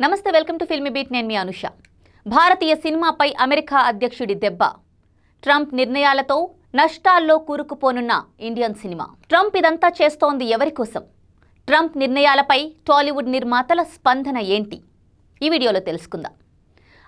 నమస్తే welcome to filmy beat. నేను మీ అనుష. భారతీయ సినిమాపై అమెరికా అధ్యక్షుడి దెబ్బ. ట్రంప్ నిర్ణయాలతో నష్టాల్లో కూరుకుపోనున్న ఇండియన్ సినిమా. ట్రంప్ ఇదంతా చేస్తోంది ఎవరి కోసం? ట్రంప్ నిర్ణయాలపై టాలీవుడ్ నిర్మాతల స్పందన ఏంటి? ఈ వీడియోలో తెలుసుకుందాం.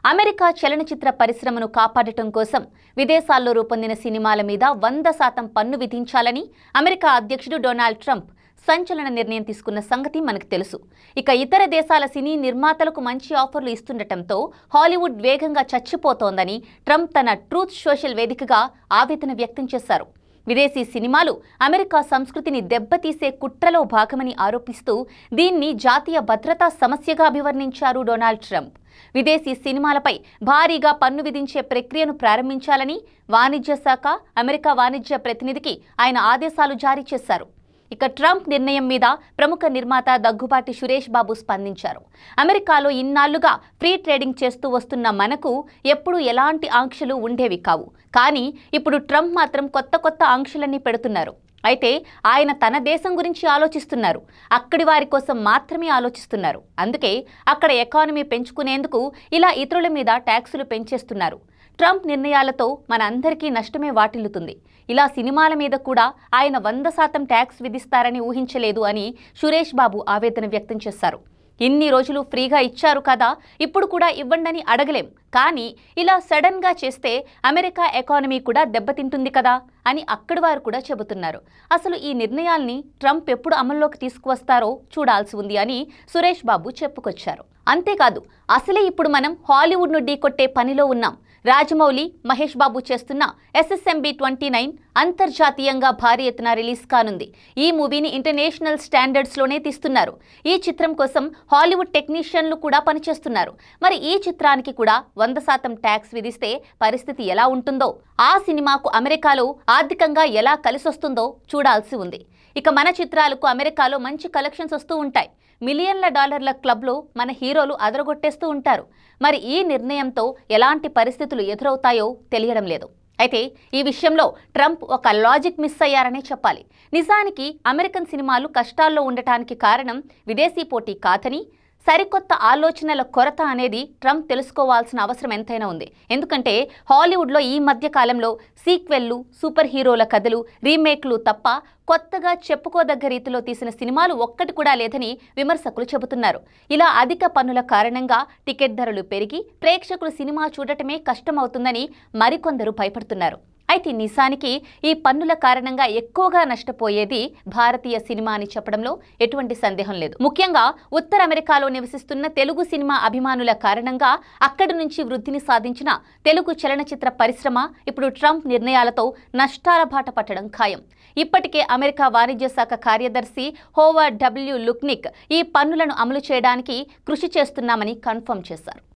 అమెరికా చలనచిత్ర పరిశ్రమను కాపాడటం కోసం విదేశాల్లో రూపొందిన సినిమాల మీద వంద శాతం పన్ను విధించాలని అమెరికా అధ్యక్షుడు డొనాల్డ్ ట్రంప్ సంచలన నిర్ణయం తీసుకున్న సంగతి మనకు తెలుసు. ఇక ఇతర దేశాల సినీ నిర్మాతలకు మంచి ఆఫర్లు ఇస్తుండటంతో హాలీవుడ్ వేగంగా చచ్చిపోతోందని ట్రంప్ తన ట్రూత్ సోషల్ వేదికగా ఆవేదన వ్యక్తం చేశారు. విదేశీ సినిమాలు అమెరికా సంస్కృతిని దెబ్బతీసే కుట్రలో భాగమని ఆరోపిస్తూ దీన్ని జాతీయ భద్రతా సమస్యగా అభివర్ణించారు డొనాల్డ్ ట్రంప్. విదేశీ సినిమాలపై భారీగా పన్ను విధించే ప్రక్రియను ప్రారంభించాలని వాణిజ్య శాఖ అమెరికా వాణిజ్య ప్రతినిధికి ఆయన ఆదేశాలు జారీ చేశారు. ఇక ట్రంప్ నిర్ణయం మీద ప్రముఖ నిర్మాత దగ్గుబాటి సురేష్ బాబు స్పందించారు. అమెరికాలో ఇన్నాళ్ళుగా ఫ్రీ ట్రేడింగ్ చేస్తూ వస్తున్న మనకు ఎప్పుడూ ఎలాంటి ఆంక్షలు ఉండేవి కావు. కానీ ఇప్పుడు ట్రంప్ మాత్రం కొత్త కొత్త ఆంక్షలన్నీ పెడుతున్నారు. అయితే ఆయన తన దేశం గురించి ఆలోచిస్తున్నారు. అక్కడి వారి కోసం మాత్రమే ఆలోచిస్తున్నారు. అందుకే అక్కడ ఎకానమీ పెంచుకునేందుకు ఇలా ఇతరుల మీద ట్యాక్సులు పెంచేస్తున్నారు. ట్రంప్ నిర్ణయాలతో మన అందరికీ నష్టమే వాటిల్లుతుంది. ఇలా సినిమాల మీద కూడా ఆయన వంద శాతం ట్యాక్స్ విధిస్తారని ఊహించలేదు అని సురేష్ బాబు ఆవేదన వ్యక్తం చేశారు. ఇన్ని రోజులు ఫ్రీగా ఇచ్చారు కదా ఇప్పుడు కూడా ఇవ్వండని అడగలేం. కానీ ఇలా సడన్గా చేస్తే అమెరికా ఎకానమీ కూడా దెబ్బతింటుంది కదా అని అక్కడి వారు కూడా చెబుతున్నారు. అసలు ఈ నిర్ణయాల్ని ట్రంప్ ఎప్పుడు అమల్లోకి తీసుకువస్తారో చూడాల్సి ఉంది అని సురేష్ బాబు చెప్పుకొచ్చారు. అంతేకాదు అసలే ఇప్పుడు మనం హాలీవుడ్ను ఢీకొట్టే పనిలో ఉన్నాం. రాజమౌళి మహేష్ బాబు చేస్తున్న ఎస్ఎస్ఎంబి ట్వంటీ నైన్ అంతర్జాతీయంగా భారీ ఎత్తున రిలీజ్ కానుంది. ఈ మూవీని ఇంటర్నేషనల్ స్టాండర్డ్స్లోనే తీస్తున్నారు. ఈ చిత్రం కోసం హాలీవుడ్ టెక్నీషియన్లు కూడా పనిచేస్తున్నారు. మరి ఈ చిత్రానికి కూడా వంద శాతం ట్యాక్స్ విధిస్తే పరిస్థితి ఎలా ఉంటుందో ఆ సినిమాకు అమెరికాలో ఆర్థికంగా ఎలా కలిసొస్తుందో చూడాల్సి ఉంది. ఇక మన చిత్రాలకు అమెరికాలో మంచి కలెక్షన్స్ వస్తూ ఉంటాయి. మిలియన్ల డాలర్ల క్లబ్లో మన హీరోలు అదరగొట్టేస్తూ ఉంటారు. మరి ఈ నిర్ణయంతో ఎలాంటి పరిస్థితులు ఎదురవుతాయో తెలియడం లేదు. అయితే ఈ విషయంలో ట్రంప్ ఒక లాజిక్ మిస్ అయ్యారనే చెప్పాలి. నిజానికి అమెరికన్ సినిమాలు కష్టాల్లో ఉండటానికి కారణం విదేశీ పోటీ కాదని సరికొత్త ఆలోచనల కొరత అనేది ట్రంప్ తెలుసుకోవాల్సిన అవసరం ఎంతైనా ఉంది. ఎందుకంటే హాలీవుడ్లో ఈ మధ్య కాలంలో సీక్వెల్లు సూపర్ హీరోల కథలు రీమేక్లు తప్ప కొత్తగా చెప్పుకోదగ్గ రీతిలో తీసిన సినిమాలు ఒక్కటి కూడా లేదని విమర్శకులు చెబుతున్నారు. ఇలా అధిక పన్నుల కారణంగా టికెట్ ధరలు పెరిగి ప్రేక్షకులు సినిమా చూడటమే కష్టమవుతుందని మరికొందరు భయపడుతున్నారు. అయితే నిజానికి ఈ పన్నుల కారణంగా ఎక్కువగా నష్టపోయేది భారతీయ సినిమా అని చెప్పడంలో ఎటువంటి సందేహం లేదు. ముఖ్యంగా ఉత్తర అమెరికాలో నివసిస్తున్న తెలుగు సినిమా అభిమానుల కారణంగా అక్కడి నుంచి వృద్ధిని సాధించిన తెలుగు చలనచిత్ర పరిశ్రమ ఇప్పుడు ట్రంప్ నిర్ణయాలతో నష్టాల బాట పట్టడం ఖాయం. ఇప్పటికే అమెరికా వాణిజ్య శాఖ కార్యదర్శి హోవర్ డబ్ల్యూ లుక్నిక్ ఈ పన్నులను అమలు చేయడానికి కృషి చేస్తున్నామని కన్ఫర్మ్ చేశారు.